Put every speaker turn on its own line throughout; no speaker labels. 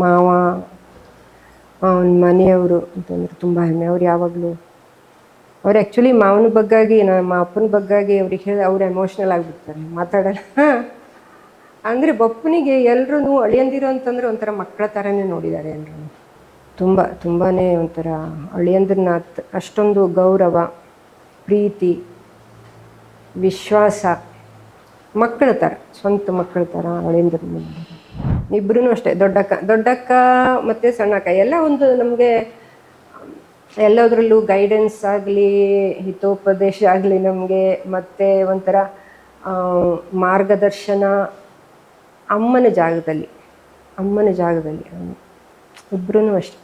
ಮಾವ ಅವನ ಮನೆಯವರು ಅಂತಂದ್ರೆ ತುಂಬ ಹೆಮ್ಮೆ. ಅವ್ರು ಯಾವಾಗಲೂ, ಅವ್ರು ಆ್ಯಕ್ಚುಲಿ ಮಾವನ ಬಗ್ಗಾಗಿ ನಮ್ಮ ಅಪ್ಪನ ಬಗ್ಗಾಗಿ ಅವ್ರಿಗೆ ಹೇಳಿ ಅವ್ರು ಎಮೋಷ್ನಲ್ ಆಗಿಬಿಡ್ತಾರೆ. ಮಾತಾಡಲ್ಲ. ಅಂದರೆ ಬಪ್ಪನಿಗೆ ಎಲ್ಲರೂ ಅಳಿಯಂದಿರು ಅಂತಂದ್ರೆ ಒಂಥರ ಮಕ್ಕಳ ಥರನೇ ನೋಡಿದ್ದಾರೆ ಎಲ್ಲರೂ ತುಂಬ ತುಂಬಾ ಒಂಥರ ಅಳಿಯಂದ್ರನ್ನ ಅಷ್ಟೊಂದು ಗೌರವ, ಪ್ರೀತಿ, ವಿಶ್ವಾಸ ಮಕ್ಕಳ ಥರ, ಸ್ವಂತ ಮಕ್ಕಳ ಥರ ಅಳಿಯಂದ್ರ ಇಬ್ಬರೂ ಅಷ್ಟೇ. ದೊಡ್ಡಕ್ಕ ದೊಡ್ಡಕ್ಕ ಮತ್ತು ಸಣ್ಣಕ್ಕ ಎಲ್ಲ ಒಂದು ನಮಗೆ ಎಲ್ಲದರಲ್ಲೂ ಗೈಡೆನ್ಸ್ ಆಗಲಿ, ಹಿತೋಪದೇಶ ಆಗಲಿ ನಮಗೆ ಮತ್ತು ಒಂಥರ ಮಾರ್ಗದರ್ಶನ ಅಮ್ಮನ ಜಾಗದಲ್ಲಿ ಅಮ್ಮನ ಜಾಗದಲ್ಲಿ ಇಬ್ಬರೂ ಅಷ್ಟೆ.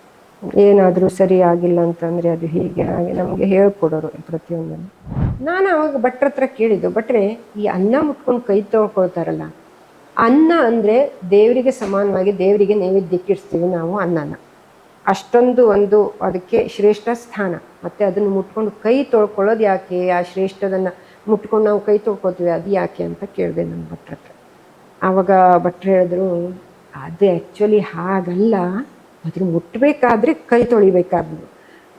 ಏನಾದರೂ ಸರಿ ಆಗಿಲ್ಲ ಅಂತಂದರೆ ಅದು ಹೀಗೆ ಹಾಗೆ ನಮಗೆ ಹೇಳ್ಕೊಡೋರು ಪ್ರತಿಯೊಂದನ್ನು. ನಾನು ಅವಾಗ ಭಟ್ರ ಹತ್ರ ಕೇಳಿದ್ದು, ಭಟ್ರೆ ಈ ಅನ್ನ ಮುಟ್ಕೊಂಡು ಕೈ ತೊಳ್ಕೊಳ್ತಾರಲ್ಲ ಅನ್ನ ಅಂದರೆ ದೇವರಿಗೆ ಸಮಾನವಾಗಿ ದೇವರಿಗೆ ನೈವೇದ್ಯಕ್ಕೆ ಇಡ್ತೀವಿ ನಾವು ಅನ್ನನ. ಅಷ್ಟೊಂದು ಒಂದು ಅದಕ್ಕೆ ಶ್ರೇಷ್ಠ ಸ್ಥಾನ. ಮತ್ತು ಅದನ್ನು ಮುಟ್ಕೊಂಡು ಕೈ ತೊಳ್ಕೊಳ್ಳೋದು ಯಾಕೆ? ಆ ಶ್ರೇಷ್ಠದನ್ನು ಮುಟ್ಕೊಂಡು ನಾವು ಕೈ ತೊಳ್ಕೊತೀವಿ ಅದು ಯಾಕೆ ಅಂತ ಕೇಳಿದೆ ನಮ್ಮ ಭಟ್ರ ಹತ್ರ. ಆವಾಗ ಭಟ್ರು ಹೇಳಿದ್ರು, ಅದು ಆ್ಯಕ್ಚುಲಿ ಹಾಗಲ್ಲ. ಅದ್ರ ಮುಟ್ಟಬೇಕಾದ್ರೆ ಕೈ ತೊಳಿಬೇಕಾದ್ರು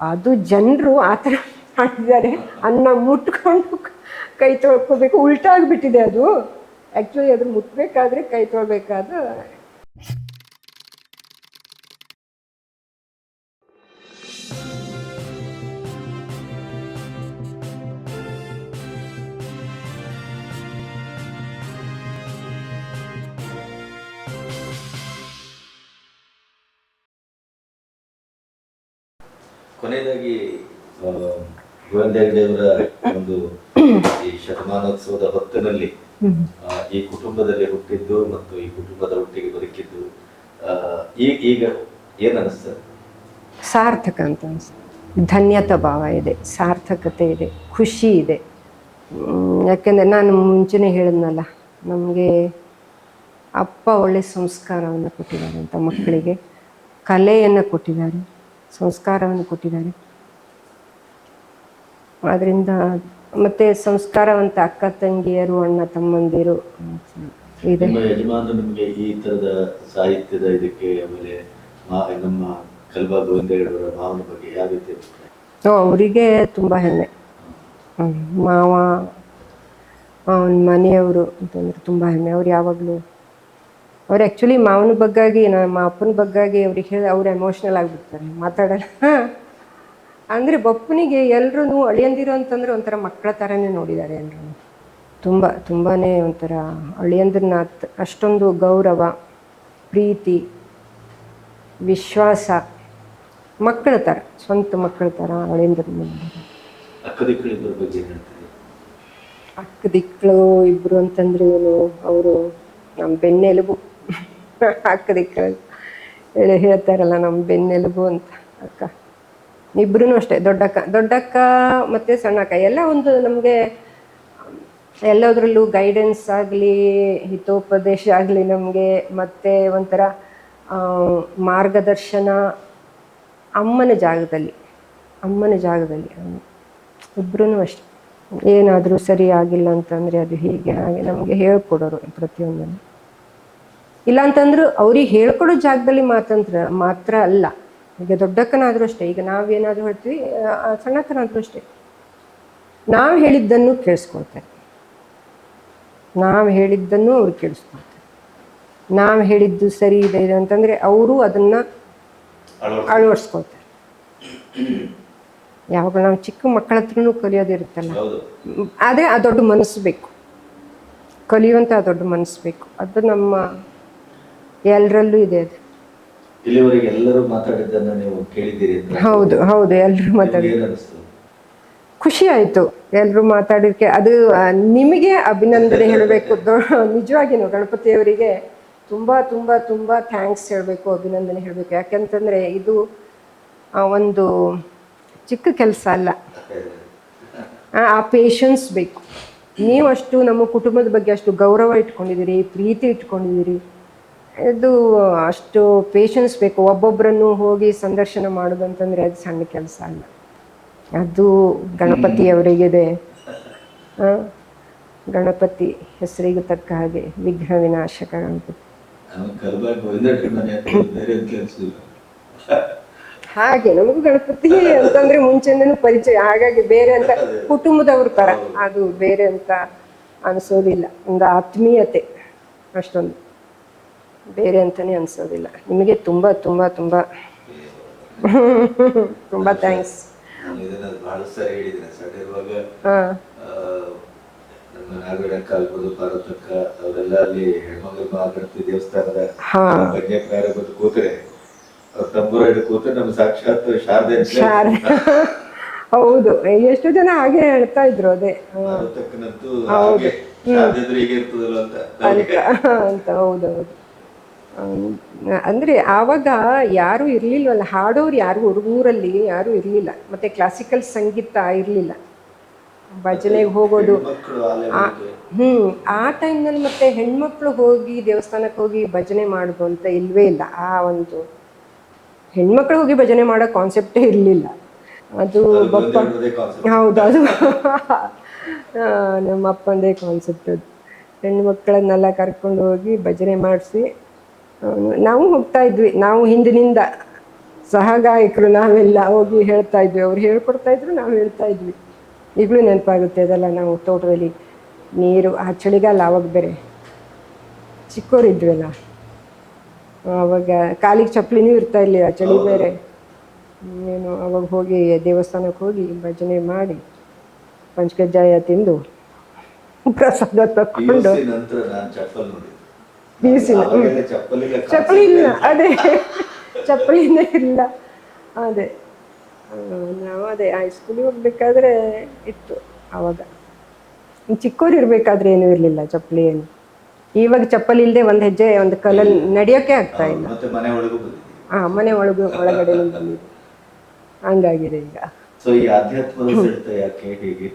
ಅದು ಜನರು ಆ ಥರ ಮಾಡಿದ್ದಾರೆ. ಅನ್ನ ಮುಟ್ಕೊಂಡು ಕೈ ತೊಳ್ಕೊಬೇಕು. ಉಲ್ಟಾಗಿಬಿಟ್ಟಿದೆ ಅದು. ಆ್ಯಕ್ಚುಲಿ ಅದ್ರ ಮುತ್ಬೇಕಾದ್ರೆ ಕೈ ತೊಳ್ಬೇಕಾದ್ರೆ.
ಕೊನೆಯದಾಗಿ ಆ, ಗೋವಿಂದರಾಜಯವರ ಒಂದು ಈ ಶತಮಾನೋತ್ಸವದ ಹೊತ್ತಿನಲ್ಲಿ ಈ ಕುಟುಂಬದಲ್ಲಿ ಹುಟ್ಟಿದ್ದು ಮತ್ತು ಈ ಕುಟುಂಬದ ಒಟ್ಟಿಗೆ ಬದುಕಿದ್ದು ಈಗ ಈಗ ಏನ್ ಅನಿಸ್ತದೆ
ಸಾರ್ಥಕ ಅಂತ ಅನಿಸ್ತದೆ ಧನ್ಯತಾ ಭಾವ ಇದೆ, ಸಾರ್ಥಕತೆ ಇದೆ, ಖುಷಿ ಇದೆ. ಯಾಕೆಂದರೆ ನಾನು ಮುಂಚೆನೇ ಹೇಳಿದ್ನಲ್ಲ, ನಮಗೆ ಅಪ್ಪ ಒಳ್ಳೆ ಸಂಸ್ಕಾರವನ್ನು ಕೊಟ್ಟಿದ್ದಾರೆ ಅಂತ ಮಕ್ಕಳಿಗೆ. ಕಲೆಯನ್ನು ಕೊಟ್ಟಿದ್ದಾರೆ, ಸಂಸ್ಕಾರವನ್ನು ಕೊಟ್ಟಿದ್ದಾರೆ. ಅದರಿಂದ ಮತ್ತು ಸಂಸ್ಕಾರವಂತ ಅಕ್ಕ ತಂಗಿಯರು ಅಣ್ಣ ತಮ್ಮಂದಿರು ಇದೆ
ನಿಮ್ಮ ಯಜಮಾನರು ನಿಮಗೆ ಈ ತರದ ಸಾಹಿತ್ಯದ ಇದಕ್ಕೆ ಆಮೇಲೆ ಮಾ- ನಮ್ಮ ಕಲ್ಬಾ ಭಾವನೆ ಬಗ್ಗೆ ಯಾವ ರೀತಿ ಅಭಿಪ್ರಾಯ?
ಅವರಿಗೆ ತುಂಬ ಹೆಮ್ಮೆ ಹ್ಮ್. ಮಾವ ಅವನ ಮನೆಯವರು ಅಂತಂದ್ರೆ ತುಂಬ ಹೆಮ್ಮೆ ಅವ್ರು ಯಾವಾಗಲೂ ಅವ್ರು ಆ್ಯಕ್ಚುಲಿ ಮಾವನ ಬಗ್ಗಾಗಿ ನಮ್ಮ ಅಪ್ಪನ ಬಗ್ಗಾಗಿ ಅವ್ರಿಗೆ ಹೇಳಿ ಅವ್ರು ಎಮೋಷ್ನಲ್ ಆಗಿಬಿಡ್ತಾರೆ ಮಾತಾಡಲ್ಲ ಅಂದರೆ ಬಪ್ಪನಿಗೆ ಎಲ್ಲರೂ ಅಳಿಯಂದಿರು ಅಂತಂದ್ರೆ ಒಂಥರ ಮಕ್ಕಳ ಥರನೇ ನೋಡಿದ್ದಾರೆ ಎಲ್ಲರೂ ತುಂಬ ತುಂಬಾ ಒಂಥರ ಅಳಿಯಂದ್ರನ್ನ ಅಷ್ಟೊಂದು ಗೌರವ ಪ್ರೀತಿ ವಿಶ್ವಾಸ ಮಕ್ಕಳ ಥರ ಸ್ವಂತ ಮಕ್ಕಳ ಥರ ಅಳಿಯಂದ್ರ
ಅಕ್ಕ
ದಿಕ್ಕಳು ಇಬ್ರು ಅಂತಂದ್ರೆ ಏನು ಅವರು ನಮ್ಮ ಬೆನ್ನೆಲುಬು. ಅಕ್ಕ ದಿಕ್ಕಳು ಹೇಳಿ ಹೇಳ್ತಾರಲ್ಲ ನಮ್ಮ ಬೆನ್ನೆಲುಬು ಅಂತ ಅಕ್ಕ. ಇಬ್ರು ಅಷ್ಟೇ, ದೊಡ್ಡಕ್ಕ ದೊಡ್ಡಕ್ಕ ಮತ್ತು ಸಣ್ಣಕ್ಕ, ಎಲ್ಲ ಒಂದು ನಮಗೆ ಎಲ್ಲದರಲ್ಲೂ ಗೈಡೆನ್ಸ್ ಆಗಲಿ, ಹಿತೋಪದೇಶ ಆಗಲಿ ನಮಗೆ ಮತ್ತು ಒಂಥರ ಮಾರ್ಗದರ್ಶನ ಅಮ್ಮನ ಜಾಗದಲ್ಲಿ ಅಮ್ಮನ ಜಾಗದಲ್ಲಿ ಇಬ್ಬರೂ ಅಷ್ಟೆ. ಏನಾದರೂ ಸರಿ ಆಗಿಲ್ಲ ಅಂತಂದರೆ ಅದು ಹೀಗೆ ಹಾಗೆ ನಮಗೆ ಹೇಳ್ಕೊಡೋರು ಪ್ರತಿಯೊಂದನ್ನು. ಇಲ್ಲಾಂತಂದ್ರೂ ಅವ್ರಿಗೆ ಹೇಳ್ಕೊಡೋ ಜಾಗದಲ್ಲಿ ಮಾತಂತ್ರ, ಮಾತ್ರ ಅಲ್ಲ. ಈಗ ದೊಡ್ಡಕ್ಕನಾದರೂ ಅಷ್ಟೇ ಈಗ ನಾವೇನಾದರೂ ಹೇಳ್ತೀವಿ ಸಣ್ಣಕ್ಕನಾದರೂ ಅಷ್ಟೇ. ನಾವು ಹೇಳಿದ್ದನ್ನು ಕೇಳಿಸ್ಕೊಳ್ತಾರೆ. ನಾವು ಹೇಳಿದ್ದನ್ನು ಅವ್ರು ಕೇಳಿಸ್ಕೊಳ್ತಾರೆ. ನಾವು ಹೇಳಿದ್ದು ಸರಿ ಇದೆ ಇದೆ ಅಂತಂದರೆ ಅವರು ಅದನ್ನು ಅಳವಡಿಸ್ಕೊಳ್ತಾರೆ. ಯಾವಾಗ ನಾವು ಚಿಕ್ಕ ಮಕ್ಕಳ ಹತ್ರನೂ ಕಲಿಯೋದಿರುತ್ತಲ್ಲ ಆದರೆ ಆ ದೊಡ್ಡ ಮನಸ್ಸು ಬೇಕು. ಕಲಿಯುವಂಥ ದೊಡ್ಡ ಮನಸ್ಸು ಬೇಕು. ಅದು ನಮ್ಮ ಎಲ್ಲರಲ್ಲೂ ಇದೆ ಅದು.
ಇಲ್ಲಿವರೆಗೆ ಎಲ್ಲರೂ ಮಾತಾಡಿದ್ದನ್ನ ನೀವು ಕೇಳಿದ್ದೀರಿ
ಹೌದು ಹೌದು ಎಲ್ಲರೂ ಮಾತಾಡಿ ಖುಷಿ ಆಯಿತು ಎಲ್ಲರೂ ಮಾತಾಡಿದಕ್ಕೆ ಅದು ನಿಮಗೆ ಅಭಿನಂದನೆ ಹೇಳಬೇಕು. ನಿಜವಾಗಿಯೂ ಗಣಪತಿಯವರಿಗೆ ತುಂಬ ತುಂಬ ತುಂಬ ಥ್ಯಾಂಕ್ಸ್ ಹೇಳಬೇಕು ಅಭಿನಂದನೆ ಹೇಳಬೇಕು. ಯಾಕೆಂತಂದರೆ ಇದು ಒಂದು ಚಿಕ್ಕ ಕೆಲಸ ಅಲ್ಲ. ಆ ಆ ಪೇಷನ್ಸ್ ಬೇಕು. ನೀವು ಅಷ್ಟು ನಮ್ಮ ಕುಟುಂಬದ ಬಗ್ಗೆ ಅಷ್ಟು ಗೌರವ ಇಟ್ಕೊಂಡಿದ್ದೀರಿ ಪ್ರೀತಿ ಇಟ್ಕೊಂಡಿದ್ದೀರಿ. ಇದು ಅಷ್ಟು ಪೇಷನ್ಸ್ ಬೇಕು. ಒಬ್ಬೊಬ್ಬರನ್ನು ಹೋಗಿ ಸಂದರ್ಶನ ಮಾಡೋದು ಅಂತಂದರೆ ಅದು ಸಣ್ಣ ಕೆಲಸ ಅಲ್ಲ. ಅದು ಗಣಪತಿಯವರಿಗಿದೆ ಗಣಪತಿ ಹೆಸರಿಗೆ ತಕ್ಕ ಹಾಗೆ ವಿಘ್ನ ವಿನಾಶಕ ಗಣಪತಿ. ಹಾಗೆ ನಮಗೂ ಗಣಪತಿ ಅಂತಂದ್ರೆ ಮುಂಚೆನೂ ಪರಿಚಯ. ಹಾಗಾಗಿ ಬೇರೆ ಅಂತ ಕುಟುಂಬದವ್ರ ತರ ಅದು ಬೇರೆ ಅಂತ ಅನಿಸೋದಿಲ್ಲ. ಒಂದು ಆತ್ಮೀಯತೆ ಅಷ್ಟೊಂದು. ಬೇರೆ ಅಂತಾನೆ ಅನ್ಸೋದಿಲ್ಲ. ನಿಮಗೆ ತುಂಬಾ ತುಂಬಾ ತುಂಬಾ ತುಂಬಾ ಥ್ಯಾಂಕ್ಸ್ ಹಾ. ಹೌದು. ಎಷ್ಟು ಜನ ಹಾಗೆ ಹೇಳ್ತಾ ಇದ್ರು ಅದೇ.
ಹೌದು. ಹೌದು ಅಂತ.
ಹೌದೌದು. ಅಂದ್ರೆ ಆವಾಗ ಯಾರೂ ಇರಲಿಲ್ವಲ್ಲ ಹಾಡೋರು ಯಾರು ಹುಡುಗೂರಲ್ಲಿ ಯಾರೂ ಇರಲಿಲ್ಲ. ಮತ್ತೆ ಕ್ಲಾಸಿಕಲ್ ಸಂಗೀತ ಇರಲಿಲ್ಲ. ಭಜನೆಗೆ ಹೋಗೋದು.
ಹ್ಞೂ
ಆ- ಟೈಮ್ನಲ್ಲಿ ಮತ್ತೆ ಹೆಣ್ಮಕ್ಳು ಹೋಗಿ ದೇವಸ್ಥಾನಕ್ಕೆ ಹೋಗಿ ಭಜನೆ ಮಾಡೋದು ಅಂತ ಇಲ್ವೇ ಇಲ್ಲ. ಆ ಒಂದು ಹೆಣ್ಮಕ್ಳು ಹೋಗಿ ಭಜನೆ ಮಾಡೋ ಕಾನ್ಸೆಪ್ಟೇ ಇರಲಿಲ್ಲ. ಅದು ಬಪ್ಪ ಹೌದು ಅದು. ನಮ್ಮ ಅಪ್ಪಂದೇ ಕಾನ್ಸೆಪ್ಟ್ ಅದು. ಹೆಣ್ಣು ಮಕ್ಕಳನ್ನೆಲ್ಲ ಕರ್ಕೊಂಡು ಹೋಗಿ ಭಜನೆ ಮಾಡಿಸಿ ನಾವು ಹೋಗ್ತಾ ಇದ್ವಿ. ನಾವು ಹಿಂದಿನಿಂದ ಸಹಗಾಯಕರು ನಾವೆಲ್ಲ ಹೋಗಿ ಹೇಳ್ತಾ ಇದ್ವಿ. ಅವ್ರು ಹೇಳ್ಕೊಡ್ತಾ ಇದ್ರು ನಾವು ಹೇಳ್ತಾ ಇದ್ವಿ. ಈಗಲೂ ನೆನಪಾಗುತ್ತೆ ಅದೆಲ್ಲ ನಾವು ತೋಟದಲ್ಲಿ ನೀರು ಆ ಚಳಿಗಾಲ ಆವಾಗ ಬೇರೆ ಚಿಕ್ಕವರಿದ್ವಲ್ಲ ಅವಾಗ ಕಾಲಿಗೆ ಚಪ್ಪಲಿನೂ ಇರ್ತಾ ಇರಲಿಲ್ಲ ಚಳಿ ಬೇರೆ. ಏನು ಅವಾಗ ಹೋಗಿ ದೇವಸ್ಥಾನಕ್ಕೆ ಹೋಗಿ ಭಜನೆ ಮಾಡಿ ಪಂಚಕಜ್ಜಾಯ ತಿಂದು ಪ್ರಸಾದ ತಕ್ಕೊಂಡು
PUC ಚಪ್ಪಲಿನ ಚಪ್ಪಲ್
ಇಲ್ಲ. ಅದೇ. ಚಪ್ಪಲಿನೇ ಇಲ್ಲ. ಅದೇ. ನಾವು ಅದೇ ಹೈಸ್ಕೂಲಿಗೆ ಹೋಗ್ಬೇಕಾದ್ರೆ ಇತ್ತು ಅವಾಗ ಚಿಕ್ಕವ್ರು ಇರ್ಬೇಕಾದ್ರೆ ಏನೂ ಇರಲಿಲ್ಲ ಚಪ್ಪಲಿ ಏನು ಇವಾಗ ಚಪ್ಪಲಿ ಇಲ್ಲದೆ ಒಂದು ಹೆಜ್ಜೆ ಒಂದು ಕಲಲ್ಲಿ ನಡೆಯೋಕೆ ಆಗ್ತಾ ಇಲ್ಲ. ಆ ಮನೆ ಒಳಗು ಒಳಗಡೆ ಬಂದಿದೆ ಹಂಗಾಗಿದೆ ಈಗ.
ಸೊ ಈ ಆಧ್ಯಾತ್ಮದ ಸೆಳೆತ ಯಾಕೆ ಹೇಗೆ?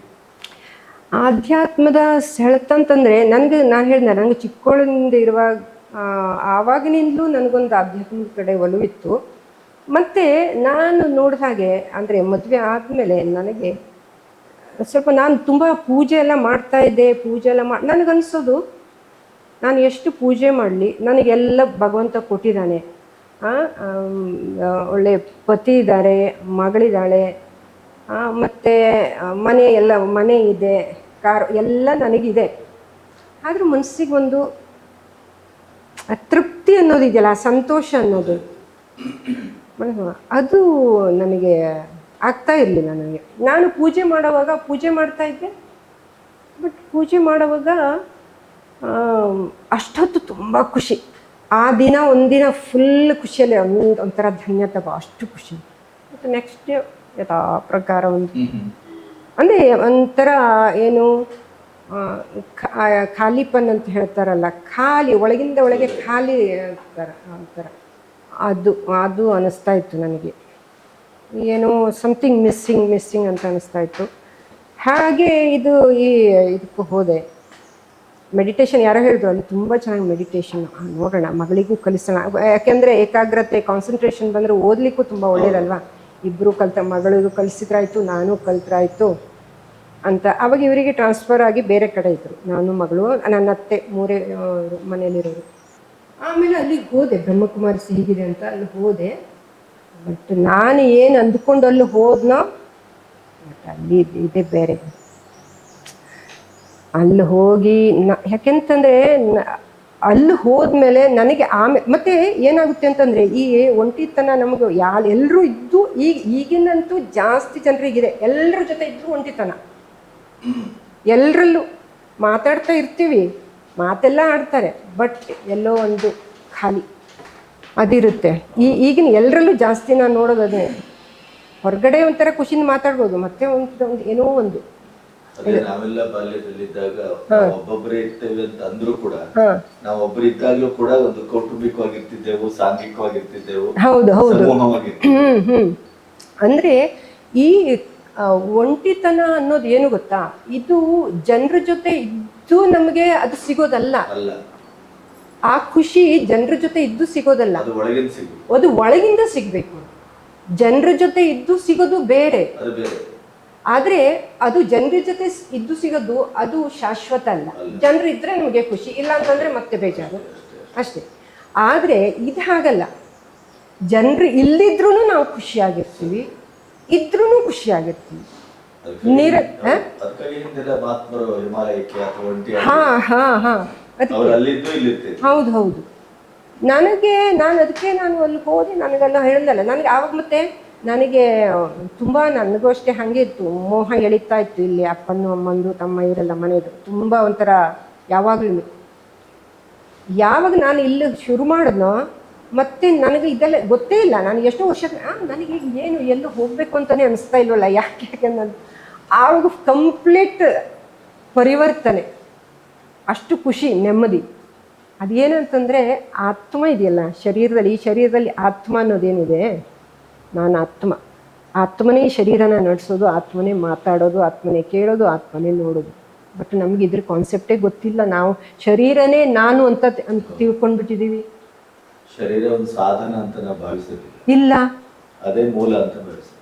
ಆಧ್ಯಾತ್ಮದ ಸೆಳೆತ ಅಂತಂದ್ರೆ ನನಗೆ ನಾನು ಹೇಳಿದೆ ನನಗೆ ಚಿಕ್ಕೋಳಿಂದ ಇರುವಾಗ ಆವಾಗಿನಿಂದಲೂ ನನಗೊಂದು ಆಧ್ಯಾತ್ಮದ ಕಡೆ ಒಲವಿತ್ತು. ಮತ್ತೆ ನಾನು ನೋಡಿದ ಹಾಗೆ, ಅಂದರೆ ಮದುವೆ ಆದಮೇಲೆ ನನಗೆ ಸ್ವಲ್ಪ ನಾನು ತುಂಬ ಪೂಜೆ ಎಲ್ಲ ಮಾಡ್ತಾ ಇದ್ದೆ, ಪೂಜೆ ಎಲ್ಲ ಮಾಡಿ ನನಗನ್ಸೋದು, ನಾನು ಎಷ್ಟು ಪೂಜೆ ಮಾಡಲಿ, ನನಗೆಲ್ಲ ಭಗವಂತ ಕೊಟ್ಟಿದ್ದಾನೆ. ಒಳ್ಳೆ ಪತಿ ಇದ್ದಾರೆ, ಮಗಳಿದ್ದಾಳೆ ಮತ್ತೆ ಮನೆ ಎಲ್ಲ, ಮನೆ ಇದೆ. ಕಾರ್ ಎಲ್ಲ ನನಗಿದೆ. ಆದರೂ ಮನಸ್ಸಿಗೆ ಒಂದು ಆ ತೃಪ್ತಿ ಅನ್ನೋದಿದೆಯಲ್ಲ, ಆ ಸಂತೋಷ ಅನ್ನೋದು. ಅದು ನನಗೆ ಆಗ್ತಾ ಇರಲಿಲ್ಲ ನನಗೆ. ನಾನು ಪೂಜೆ ಮಾಡೋವಾಗ, ಪೂಜೆ ಮಾಡ್ತಾ ಇದ್ದೆ. ಬಟ್ ಪೂಜೆ ಮಾಡುವಾಗ ಅಷ್ಟೊತ್ತು ತುಂಬ ಖುಷಿ. ಆ ದಿನ ಒಂದಿನ ಫುಲ್ ಖುಷಿಯಲ್ಲಿ ಒಂದು, ಒಂಥರ ಧನ್ಯತಭ ಅಷ್ಟು ಖುಷಿ. ಮತ್ತು ನೆಕ್ಸ್ಟ್ ಯಥಾ ಪ್ರಕಾರ ಒಂದು ಅಂದರೆ ಒಂಥರ ಏನು ಖಾಲಿಪನ್ ಅಂತ ಹೇಳ್ತಾರಲ್ಲ, ಖಾಲಿ, ಒಳಗಿಂದ ಒಳಗೆ ಖಾಲಿ ಅಂತಾರ ಒಂಥರ ಅದು ಅದು ಅನ್ನಿಸ್ತಾ ಇತ್ತು ನನಗೆ. ಏನು ಸಮಥಿಂಗ್ ಮಿಸ್ಸಿಂಗ್ ಮಿಸ್ಸಿಂಗ್ ಅಂತ ಅನ್ನಿಸ್ತಾ ಇತ್ತು. ಹಾಗೆ ಇದು ಈ, ಇದಕ್ಕೂ ಹೋದೆ. ಮೆಡಿಟೇಷನ್ ಯಾರೋ ಹೇಳಿದ್ರು, ಅಲ್ಲಿ ತುಂಬ ಚೆನ್ನಾಗಿ ಮೆಡಿಟೇಷನ್ ನೋಡೋಣ, ಮಗಳಿಗೂ ಕಲಿಸೋಣ. ಯಾಕೆಂದರೆ ಏಕಾಗ್ರತೆ ಕಾನ್ಸಂಟ್ರೇಷನ್ ಬಂದರೆ ಓದಲಿಕ್ಕೂ ತುಂಬ ಒಳ್ಳೇದಲ್ವಾ? ಇಬ್ಬರು ಕಲ್ತ ಮಗಳಿಗೂ ಕಲಿಸಿದ್ರಾಯ್ತು, ನಾನು ಕಲ್ತ್ರಾಯ್ತು ಅಂತ. ಅವಾಗ ಇವರಿಗೆ ಟ್ರಾನ್ಸ್ಫರ್ ಆಗಿ ಬೇರೆ ಕಡೆ ಇದ್ದರು ನಾನು, ಮಗಳು, ನನ್ನ ಅತ್ತೆ ಮೂರೇ ಮನೇಲಿರೋರು ಆಮೇಲೆ ಅಲ್ಲಿಗೆ ಹೋದೆ. ಬ್ರಹ್ಮಕುಮಾರಿ ಹೀಗಿದೆ ಅಂತ ಅಲ್ಲಿ ಹೋದೆ. ಬಟ್ ನಾನು ಏನು ಅಂದ್ಕೊಂಡು ಅಲ್ಲಿ ಹೋದ್ನೋ, ಬಟ್ ಅಲ್ಲಿ ಇದೆ ಬೇರೆ. ಅಲ್ಲಿ ಹೋಗಿ ನ, ಯಾಕೆಂತಂದ್ರೆ ಅಲ್ಲಿ ಹೋದ್ಮೇಲೆ ನನಗೆ ಆಮೇಲೆ ಮತ್ತೆ ಏನಾಗುತ್ತೆ ಅಂತಂದ್ರೆ ಈ ಒಂಟಿತನ ನಮಗೆ ಯಾ ಎಲ್ಲರೂ ಇದ್ದು ಈಗ ಈಗಿನಂತೂ ಜಾಸ್ತಿ ಜನರಿಗಿದೆ. ಎಲ್ಲರ ಜೊತೆ ಇದ್ದು ಒಂಟಿತನ. ಎಲ್ಲರಲ್ಲೂ ಮಾತಾಡ್ತಾ ಇರ್ತೀವಿ, ಮಾತೆಲ್ಲ ಆಡ್ತಾರೆ, ಬಟ್ ಎಲ್ಲೋ ಒಂದು ಖಾಲಿ ಅದಿರುತ್ತೆ. ಈ ಈಗಿನ ಎಲ್ಲರಲ್ಲೂ ಜಾಸ್ತಿ ನಾನು ನೋಡೋದು ಅದೇ ಹೊರಗಡೆ ಒಂಥರ ಖುಷಿಯಿಂದ ಮಾತಾಡ್ಬೋದು, ಮತ್ತೆ ಒಂದು ಏನೋ ಒಂದು.
ಅದೇ ನಾವೆಲ್ಲ ಬಾಲ್ಯದಲ್ಲಿದ್ದಾಗ ಒಬ್ಬೊಬ್ಬರೇ ಇರ್ತೇವೆ ಅಂತ ಅಂದ್ರೂ ಕೂಡ ನಾವು ಒಬ್ಬರು ಇದ್ದಾಗ್ಲೂ ಕೂಡ ಒಂದು ಕೌಟುಂಬಿಕವಾಗಿರ್ತಿದ್ದೆವು ಸಾಂಘಿಕವಾಗಿರ್ತಿದ್ದೆವು
ಹೌದು ಹೌದು. ಹ್ಮ್ ಹ್ಮ್. ಅಂದ್ರೆ ಈ ಒಂಟಿತನ ಅನ್ನೋದು ಏನು ಗೊತ್ತಾ? ಇದು ಜನರ ಜೊತೆ ಇದ್ದು ನಮಗೆ ಅದು ಸಿಗೋದಲ್ಲ. ಆ ಖುಷಿ ಜನರ ಜೊತೆ ಇದ್ದು ಸಿಗೋದಲ್ಲ.
ಅದು
ಒಳಗಿಂದ ಸಿಗ್ಬೇಕು. ಜನರ ಜೊತೆ ಇದ್ದು ಸಿಗೋದು ಬೇರೆ. ಆದ್ರೆ ಅದು ಜನರ ಜೊತೆ ಇದ್ದು ಸಿಗೋದು ಅದು ಶಾಶ್ವತ ಅಲ್ಲ. ಜನರು ಇದ್ದರೆ ನಮಗೆ ಖುಷಿ ಇಲ್ಲ ಅಂತಂದರೆ ಮತ್ತೆ ಬೇಜಾರು. ಅಷ್ಟೇ ಆದರೆ ಇದು ಹಾಗಲ್ಲ. ಜನರು ಇಲ್ಲಿದ್ರೂ ನಾವು ಖುಷಿಯಾಗಿರ್ತೀವಿ ಇದ್ರೂ ಖುಷಿಯಾಗಿರ್ತೀವಿ. ನೀರ ಹ? ಹಾ ಹಾ ಹೌದು ಹೌದು. ನನಗೆ ನಾನು ಅದಕ್ಕೆ ನಾನು ಅಲ್ಲಿ ಹೋದೆ ನನಗೆಲ್ಲ ಹೇಳಲ್ಲ. ನನಗೆ ಆವಾಗ ಮತ್ತೆ ನನಗೆ ತುಂಬ ನನಗೂ ಅಷ್ಟೇ ಹಾಗೆ ಇತ್ತು. ಮೋಹ ಎಳಿತಾ ಇತ್ತು ಇಲ್ಲಿ ಅಪ್ಪನು, ಅಮ್ಮಂದು ತಮ್ಮ ಇವರೆಲ್ಲ ಮನೆಯದು ತುಂಬ ಒಂಥರ ಯಾವಾಗಲೂ ಯಾವಾಗ ನಾನು ಇಲ್ಲಿ ಶುರು ಮಾಡಿದ್ನೋ, ಮತ್ತೆ ನನಗೆ ಇದೆಲ್ಲ ಗೊತ್ತೇ ಇಲ್ಲ. ನಾನು ಎಷ್ಟೋ ವರ್ಷ ನನಗೆ ಏನು, ಎಲ್ಲೂ ಹೋಗಬೇಕು ಅಂತಲೇ ಅನಿಸ್ತಾ ಇಲ್ವಲ್ಲ? ಯಾಕೆ ಯಾಕೆ ನಾನು ಆವಾಗ ಕಂಪ್ಲೀಟ್ ಪರಿವರ್ತನೆ. ಅಷ್ಟು ಖುಷಿ, ನೆಮ್ಮದಿ. ಅದೇನಂತಂದರೆ, ಆತ್ಮ ಇದೆಯಲ್ಲ, ಶರೀರದಲ್ಲಿ, ಈ ಶರೀರದಲ್ಲಿ ಆತ್ಮ ಅನ್ನೋದೇನಿದೆ ನಾನು ಆತ್ಮ ಆತ್ಮನೇ ಶರೀರನ ನಡೆಸೋದು ಆತ್ಮನೇ ಮಾತಾಡೋದು ಆತ್ಮನೇ ಕೇಳೋದು ಆತ್ಮನೇ ನೋಡೋದು. ಬಟ್ ನಮ್ಗೆ ಇದ್ರ ಕಾನ್ಸೆಪ್ಟೇ ಗೊತ್ತಿಲ್ಲ. ನಾವು ಶರೀರನೇ ನಾನು ಅಂತ ಅಂತ ತಿಳ್ಕೊಂಡ್ಬಿಟ್ಟಿದ್ದೀವಿ
ಶರೀರ ಒಂದು ಸಾಧನ ಅಂತ ನಾವು
ಇಲ್ಲ.
ಅದೇ ಮೂಲ ಅಂತ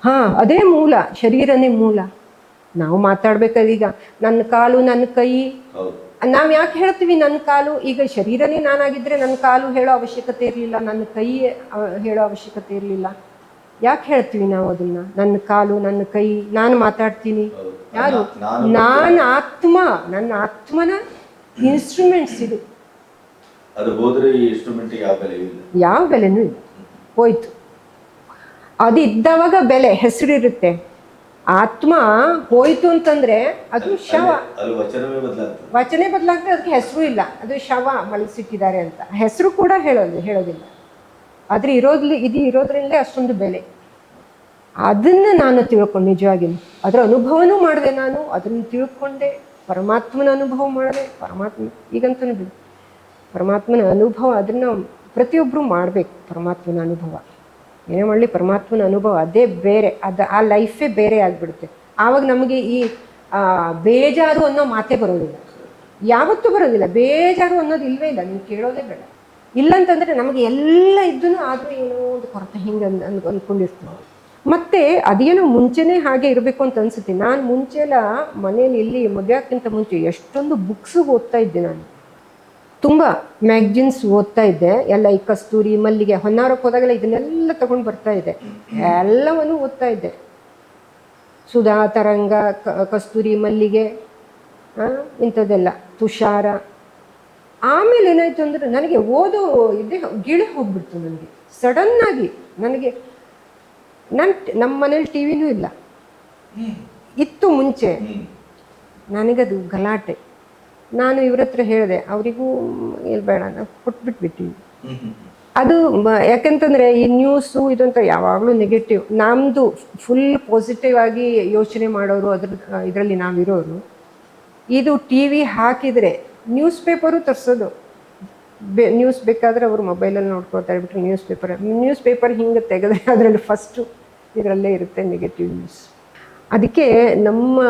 ಹಾ ಅದೇ ಮೂಲ. ಶರೀರನೇ ಮೂಲ. ನಾವು ಮಾತಾಡ್ಬೇಕಾದೀಗ ನನ್ನ ಕಾಲು ನನ್ನ ಕೈ. ನಾವ್ ಯಾಕೆ ಹೇಳ್ತೀವಿ ನನ್ನ ಕಾಲು? ಈಗ ಶರೀರನೇ ನಾನಾಗಿದ್ರೆ ನನ್ನ ಕಾಲು ಹೇಳೋ ಅವಶ್ಯಕತೆ ಇರಲಿಲ್ಲ ನನ್ನ ಕೈ ಹೇಳೋ ಅವಶ್ಯಕತೆ ಇರಲಿಲ್ಲ. ಯಾಕೆ ಹೇಳ್ತೀವಿ ನಾವು ಅದನ್ನ? ನನ್ನ ಕಾಲು ನನ್ನ ಕೈ ನಾನು ಮಾತಾಡ್ತೀನಿ. ಯಾರು?
ನಾನು
ಆತ್ಮ. ನನ್ನ ಆತ್ಮನ ಇನ್ಸ್ಟ್ರೂಮೆಂಟ್ಸ್ ಇದು.
ಅದು ಹೋದ್ರೆ ಈ ಇನ್ಸ್ಟ್ರೂಮೆಂಟ್ ಯಾವ ಬೆಲೆ
ಯಾವ ಬೆಲೆನೂ ಇಲ್ಲ. ಹೋಯ್ತು. ಅದು ಇದ್ದವಾಗ ಬೆಲೆ ಹೆಸರಿರುತ್ತೆ. ಆತ್ಮ ಹೋಯ್ತು ಅಂತಂದ್ರೆ ಅದು ಶವ. ವಚನೆ ಬದಲಾಗ್ತದೆ ಅದಕ್ಕೆ ಹೆಸರು ಇಲ್ಲ. ಅದು ಶವ ಮಲಸಿಟ್ಟಿದ್ದಾರೆ ಅಂತ. ಹೆಸರು ಕೂಡ ಹೇಳೋದು ಹೇಳೋದಿಲ್ಲ. ಆದ್ರೆ ಇರೋದ್ಲಿ ಇದು ಇರೋದ್ರಿಂದ ಅಷ್ಟೊಂದು ಬೆಲೆ. ಅದನ್ನು ನಾನು ತಿಳ್ಕೊಂಡು ನಿಜವಾಗಿ ಅದರ ಅನುಭವನೂ ಮಾಡಿದೆ ನಾನು. ಅದನ್ನು ತಿಳ್ಕೊಂಡೆ. ಪರಮಾತ್ಮನ ಅನುಭವ ಮಾಡಿದೆ. ಪರಮಾತ್ಮ ಈಗಂತೂ ಬಿಡು. ಪರಮಾತ್ಮನ ಅನುಭವ ಅದನ್ನು ಪ್ರತಿಯೊಬ್ಬರು ಮಾಡಬೇಕು, ಪರಮಾತ್ಮನ ಅನುಭವ. ಏನೇ ಮಾಡಲಿ ಪರಮಾತ್ಮನ ಅನುಭವ ಅದೇ ಬೇರೆ. ಅದು ಆ ಲೈಫೇ ಬೇರೆ ಆಗಿಬಿಡುತ್ತೆ. ಆವಾಗ ನಮಗೆ ಈ ಬೇಜಾರು ಅನ್ನೋ ಮಾತೇ ಬರೋದಿಲ್ಲ. ಯಾವತ್ತೂ ಬರೋದಿಲ್ಲ. ಬೇಜಾರು ಅನ್ನೋದು ಇಲ್ವೇ ಇಲ್ಲ. ನೀವು ಕೇಳೋದೇ ಬೇಡ. ಇಲ್ಲಂತಂದ್ರೆ ನಮಗೆ ಎಲ್ಲ ಇದ್ದೂ ಆದರೂ ಏನೋ ಒಂದು ಕೊರತೆ, ಹಿಂಗೆ ಅಂದ್ ಅಂದ್ ಅಂದ್ಕೊಂಡಿರ್ತೀವಿ ಮತ್ತೆ ಅದೇನೋ ಮುಂಚೆನೇ ಹಾಗೆ ಇರಬೇಕು ಅಂತ ಅನ್ಸುತ್ತೆ. ನಾನು ಮುಂಚೆ ಎಲ್ಲ ಮನೇಲಿ ಇಲ್ಲಿ ಮದುವೆಕ್ಕಿಂತ ಮುಂಚೆ ಎಷ್ಟೊಂದು ಬುಕ್ಸ್ ಓದ್ತಾ ಇದ್ದೆ ನಾನು. ತುಂಬ ಮ್ಯಾಗ್ಜಿನ್ಸ್ ಓದ್ತಾ ಇದ್ದೆ. ಎಲ್ಲ ಈ ಕಸ್ತೂರಿ, ಮಲ್ಲಿಗೆ, ಹೊನ್ನಾರಕ್ಕೆ ಹೋದಾಗೆಲ್ಲ ಇದನ್ನೆಲ್ಲ ತಗೊಂಡು ಬರ್ತಾ ಇದ್ದೆ. ಎಲ್ಲವನ್ನು ಓದ್ತಾ ಇದ್ದೆ. ಸುಧಾ, ತರಂಗ ಕಸ್ತೂರಿ, ಮಲ್ಲಿಗೆ ಇಂಥದ್ದೆಲ್ಲ. ತುಷಾರ ಆಮೇಲೆ ಏನಾಯ್ತು ಅಂದರೆ ನನಗೆ ಓದೋ ಇದೇ ಗಿಳಿ ಹೋಗ್ಬಿಡ್ತು ನನಗೆ. ಸಡನ್ನಾಗಿ ನನಗೆ ನನ್ನ ನಮ್ಮ ಮನೇಲಿ ಟಿ ವಿನೂ ಇಲ್ಲ. ಇತ್ತು ಮುಂಚೆ. ನನಗದು ಗಲಾಟೆ. ನಾನು ಇವ್ರ ಹತ್ರ ಹೇಳಿದೆ, ಅವರಿಗೂ ಬೇಡ ನಾವು ಕೊಟ್ಬಿಟ್ಬಿಟ್ಟಿವಿ ಅದು ಯಾಕಂತಂದ್ರೆ ಈ ನ್ಯೂಸು ಇದಂತ ಯಾವಾಗಲೂ ನೆಗೆಟಿವ್ ನಮ್ಮದು ಫುಲ್ ಪಾಸಿಟಿವ್ ಆಗಿ ಯೋಚನೆ ಮಾಡೋರು ಅದ್ರ, ಇದರಲ್ಲಿ ನಾವಿರೋರು. ಇದು ಟಿ ವಿ ಹಾಕಿದರೆ ನ್ಯೂಸ್ ಪೇಪರು ತರಿಸೋದು. ಬೆ ನ್ಯೂಸ್ ಬೇಕಾದರೆ ಅವರು ಮೊಬೈಲಲ್ಲಿ ನೋಡ್ಕೊಳ್ತಾ ಇರ್ಬಿಟ್ರೆ ನ್ಯೂಸ್ ಪೇಪರ್ ನ್ಯೂಸ್ ಪೇಪರ್ ಹಿಂಗೆ ತೆಗೆದ್ರೆ ಅದರಲ್ಲಿ ಫಸ್ಟು ಇದರಲ್ಲೇ ಇರುತ್ತೆ ನೆಗೆಟಿವ್ ನ್ಯೂಸ್ ಅದಕ್ಕೆ ನಮ್ಮ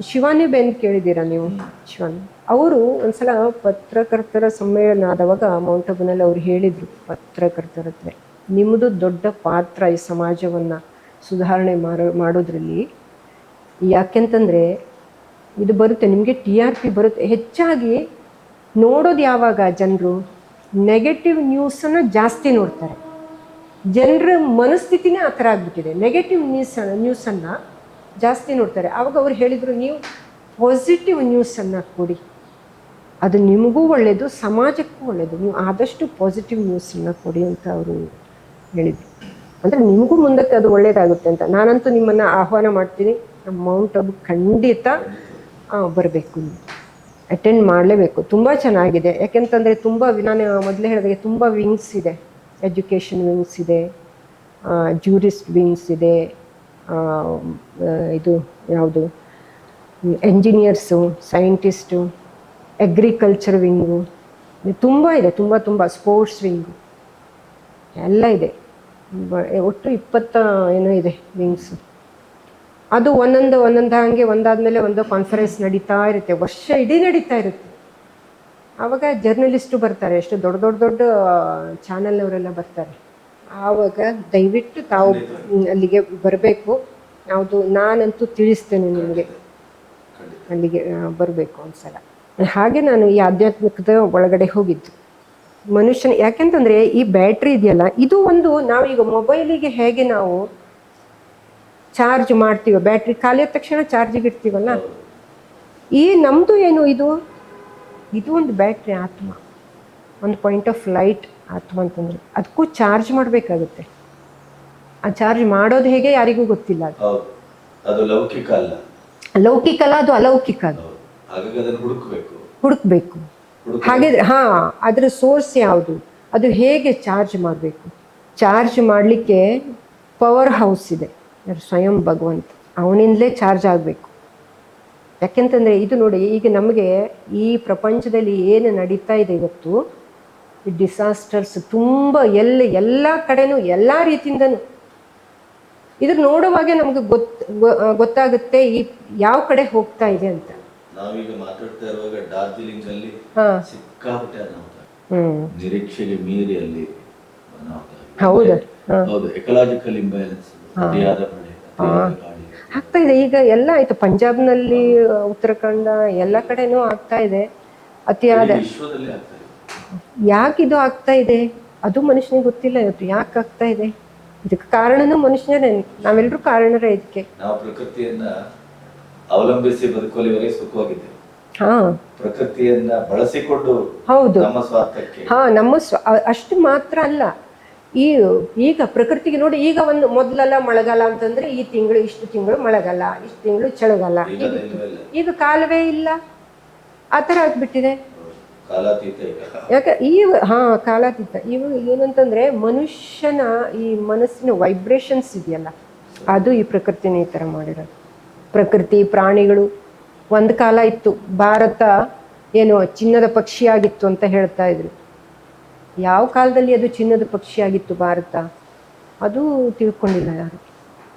ಶಿವಾನಿ ಬೆನ್ ಕೇಳಿದ್ದೀರಾ ನೀವು? ಶಿವಾನಿ. ಅವರು ಒಂದ್ಸಲ ಪತ್ರಕರ್ತರ ಸಮ್ಮೇಳನ ಆದವಾಗ ಮೌಂಟ್ ಅಬುನಲ್ಲಿ ಅವ್ರು ಹೇಳಿದರು ಪತ್ರಕರ್ತರ ಹತ್ರ ನಿಮ್ಮದು ದೊಡ್ಡ ಪಾತ್ರ ಈ ಸಮಾಜವನ್ನು ಸುಧಾರಣೆ ಮಾಡೋ ಮಾಡೋದ್ರಲ್ಲಿ. ಯಾಕೆಂತಂದರೆ ಇದು ಬರುತ್ತೆ. ನಿಮಗೆ ಟಿ ಆರ್ ಪಿ ಬರುತ್ತೆ. ಹೆಚ್ಚಾಗಿ ನೋಡೋದು ಯಾವಾಗ ಜನರು? ನೆಗೆಟಿವ್ ನ್ಯೂಸನ್ನು ಜಾಸ್ತಿ ನೋಡ್ತಾರೆ. ಜನರ ಮನಸ್ಥಿತಿನೇ ಆ ಥರ ಆಗ್ಬಿಟ್ಟಿದೆ. ನೆಗೆಟಿವ್ ನ್ಯೂಸ್ ನ್ಯೂಸನ್ನು ಜಾಸ್ತಿ ನೋಡ್ತಾರೆ. ಆವಾಗ ಅವ್ರು ಹೇಳಿದರು, ನೀವು ಪಾಸಿಟಿವ್ ನ್ಯೂಸನ್ನು ಕೊಡಿ. ಅದು ನಿಮಗೂ ಒಳ್ಳೆಯದು ಸಮಾಜಕ್ಕೂ ಒಳ್ಳೆಯದು ನೀವು ಆದಷ್ಟು ಪಾಸಿಟಿವ್ ನ್ಯೂಸನ್ನು ಕೊಡಿ ಅಂತ ಅವರು ಹೇಳಿದರು. ಅಂದರೆ ನಿಮಗೂ ಮುಂದಕ್ಕೆ ಅದು ಒಳ್ಳೆಯದಾಗುತ್ತೆ ಅಂತ. ನಾನಂತೂ ನಿಮ್ಮನ್ನು ಆಹ್ವಾನ ಮಾಡ್ತೀನಿ. ನಮ್ಮ ಮೌಂಟ್ ಅಬು ಖಂಡಿತ ಬರಬೇಕು. ಅಟೆಂಡ್ ಮಾಡಲೇಬೇಕು. ತುಂಬ ಚೆನ್ನಾಗಿದೆ. ಯಾಕೆಂತಂದರೆ ತುಂಬ ನಾನು ಮೊದಲೇ ಹೇಳಿದಾಗೆ ತುಂಬ ವಿಂಗ್ಸ್ ಇದೆ. ಎಜುಕೇಷನ್ ವಿಂಗ್ಸ್ ಇದೆ. ಜೂರಿಸ್ಟ್ ವಿಂಗ್ಸ್ ಇದೆ. ಇದು ಯಾವುದು? ಎಂಜಿನಿಯರ್ಸು ಸೈಂಟಿಸ್ಟು ಅಗ್ರಿಕಲ್ಚರ್ ವಿಂಗು ತುಂಬ ಇದೆ. ತುಂಬ ತುಂಬ ಸ್ಪೋರ್ಟ್ಸ್ ವಿಂಗು ಎಲ್ಲ ಇದೆ. ಒಟ್ಟು ಇಪ್ಪತ್ತ ಏನೋ ಇದೆ ವಿಂಗ್ಸು ಅದು ಒಂದೊಂದು ಒಂದೊಂದು ಹಾಗೆ ಒಂದಾದ್ಮೇಲೆ ಒಂದು ಕಾನ್ಫರೆನ್ಸ್ ನಡೀತಾ ಇರುತ್ತೆ. ವರ್ಷ ಇಡೀ ನಡೀತಾ ಇರುತ್ತೆ. ಆವಾಗ ಜರ್ನಲಿಸ್ಟು ಬರ್ತಾರೆ. ಎಷ್ಟು ದೊಡ್ಡ ದೊಡ್ಡ ದೊಡ್ಡ ಚಾನಲ್ನವರೆಲ್ಲ ಬರ್ತಾರೆ. ಆವಾಗ ದಯವಿಟ್ಟು ತಾವು ಅಲ್ಲಿಗೆ ಬರಬೇಕು. ಯಾವುದು ನಾನಂತೂ ತಿಳಿಸ್ತೇನೆ ನಿಮಗೆ. ಅಲ್ಲಿಗೆ ಬರಬೇಕು ಒಂದ್ಸಲ. ಹಾಗೆ ನಾನು ಈ ಆಧ್ಯಾತ್ಮಿಕದ ಒಳಗಡೆ ಹೋಗಿದ್ದು. ಮನುಷ್ಯನ, ಯಾಕೆಂತಂದರೆ ಈ ಬ್ಯಾಟ್ರಿ ಇದೆಯಲ್ಲ, ಇದು ಒಂದು ನಾವೀಗ ಮೊಬೈಲಿಗೆ ಹೇಗೆ ನಾವು ಚಾರ್ಜ್ ಮಾಡ್ತೀವಿ ಬ್ಯಾಟ್ರಿ ಖಾಲಿ ಆದ ತಕ್ಷಣ ಚಾರ್ಜಿಗೆ ಇಡ್ತೀವಲ್ಲ? ಈ ನಮ್ಮದು ಏನು ಇದು? ಇದು ಒಂದು ಬ್ಯಾಟ್ರಿ ಆತ್ಮ. ಒಂದು ಪಾಯಿಂಟ್ ಆಫ್ ಲೈಟ್ ಆತ್ಮ ಅಂತಂದರೆ. ಅದಕ್ಕೂ ಚಾರ್ಜ್ ಮಾಡಬೇಕಾಗುತ್ತೆ. ಆ ಚಾರ್ಜ್ ಮಾಡೋದು ಹೇಗೆ ಯಾರಿಗೂ ಗೊತ್ತಿಲ್ಲ ಅದು.
ಅದು ಲೌಕಿಕ ಅಲ್ಲ.
ಲೌಕಿಕ ಅಲ್ಲ ಅದು ಅಲೌಕಿಕ ಅದು.
ಹುಡುಕಬೇಕು.
ಹುಡುಕ್ಬೇಕು. ಹಾಗಿದ್ರೆ ಹಾ ಅದರ ಸೋರ್ಸ್ ಯಾವುದು? ಅದು ಹೇಗೆ ಚಾರ್ಜ್ ಮಾಡಬೇಕು? ಚಾರ್ಜ್ ಮಾಡಲಿಕ್ಕೆ ಪವರ್ ಹೌಸ್ ಇದೆ. ಸ್ವಯಂ ಭಗವಂತ ಅವನಿಂದಲೇ ಚಾರ್ಜ್ ಆಗಬೇಕು. ಯಾಕೆಂತಂದರೆ ಇದು ನೋಡಿ ಈಗ ನಮಗೆ ಈ ಪ್ರಪಂಚದಲ್ಲಿ ಏನು ನಡೀತಾ ಇದೆ ಇವತ್ತು ಈ ಡಿಸಾಸ್ಟರ್ಸ್ ತುಂಬ ಎಲ್ಲ ಎಲ್ಲ ಕಡೆನೂ ಎಲ್ಲ ರೀತಿಯಿಂದನೂ. ಇದ್ರ ನೋಡುವಾಗೆ ನಮ್ಗೆ ಗೊತ್ ಗೊತ್ತಾಗುತ್ತೆ ಈ ಯಾವ ಕಡೆ ಹೋಗ್ತಾ ಇದೆ ಅಂತ.
ನಾವೀಗ ಮಾತಾಡ್ತಾ ಇರುವಾಗ ಡಾರ್ಜಿಲಿಂಗ್ ಅಲ್ಲಿ
ಹಾಂ.
ಸಿಕ್ಕಾಪಟ್ಟೆ ನಿರೀಕ್ಷೆಗೆ ಮೀರಿ ಅಲ್ಲಿ
ಹೌದು.
ಎಕಲಾಜಿಕಲ್ ಇಂಬ್ಯಾಲೆನ್ಸ್
ಆಗ್ತಾ ಇದೆ. ಈಗ ಎಲ್ಲ ಆಯ್ತು. ಪಂಜಾಬ್ನಲ್ಲಿ ಉತ್ತರಾಖಂಡ ಎಲ್ಲ ಕಡೆನೂ ಆಗ್ತಾ ಇದೆ. ಅತಿಯಾದ
ವಿಶ್ವದಲ್ಲಿ ಆಗ್ತಾ ಇದೆ.
ಯಾಕೆ ಇದು ಆಗ್ತಾ ಇದೆ? ಅದು ಮನುಷ್ಯನಿಗೆ ಗೊತ್ತಿಲ್ಲ ಇವತ್ತು. ಯಾಕೆ ಆಗ್ತಾ ಇದೆ? ಇದಕ್ಕೆ ಕಾರಣನೂ ಮನುಷ್ಯನೇ. ನಾವೆಲ್ಲರೂ ಕಾರಣರೇ ಇದಕ್ಕೆ.
ನಾವು ಪ್ರಕೃತಿಯನ್ನ ಅವಲಂಬಿಸಿ ಬದುಕುವಲ್ಲಿವರೆಗೆ ಸುಖವಾಗಿದ್ದೇವೆ.
ಹಾ.
ಪ್ರಕೃತಿಯನ್ನ ಬಳಸಿಕೊಂಡು
ಹೌದು.
ನಮ್ಮ ಸ್ವಾರ್ಥಕ್ಕೆ.
ಹಾ ನಮ್ಮ ಅಷ್ಟು ಮಾತ್ರ ಅಲ್ಲ. ಈ ಈಗ ಪ್ರಕೃತಿಗೆ ನೋಡಿ ಈಗ ಒಂದು ಮೊದಲೆಲ್ಲ ಮಳೆಗಾಲ ಅಂತಂದ್ರೆ ಈ ತಿಂಗಳು ಇಷ್ಟು ತಿಂಗಳು ಮಳೆಗಾಲ ಇಷ್ಟು ತಿಂಗಳು ಚಳಿಗಾಲ.
ಈಗ
ಕಾಲವೇ ಇಲ್ಲ. ಆ ಥರ ಆಗ್ಬಿಟ್ಟಿದೆ. ಯಾಕೆ? ಈ ಹಾ ಕಾಲಾತೀತ. ಇವು ಏನಂತಂದ್ರೆ ಮನುಷ್ಯನ ಈ ಮನಸ್ಸಿನ ವೈಬ್ರೇಷನ್ಸ್ ಇದೆಯಲ್ಲ ಅದು ಈ ಪ್ರಕೃತಿನ ಈ ಥರ ಮಾಡಿರೋದು. ಪ್ರಕೃತಿ ಪ್ರಾಣಿಗಳು ಒಂದು ಕಾಲ ಇತ್ತು. ಭಾರತ ಏನು ಚಿನ್ನದ ಪಕ್ಷಿಯಾಗಿತ್ತು ಅಂತ ಹೇಳ್ತಾ ಇದ್ರು. ಯಾವ ಕಾಲದಲ್ಲಿ ಅದು ಚಿನ್ನದ ಪಕ್ಷಿಯಾಗಿತ್ತು ಭಾರತ? ಅದು ತಿಳ್ಕೊಂಡಿಲ್ಲ ಯಾರು.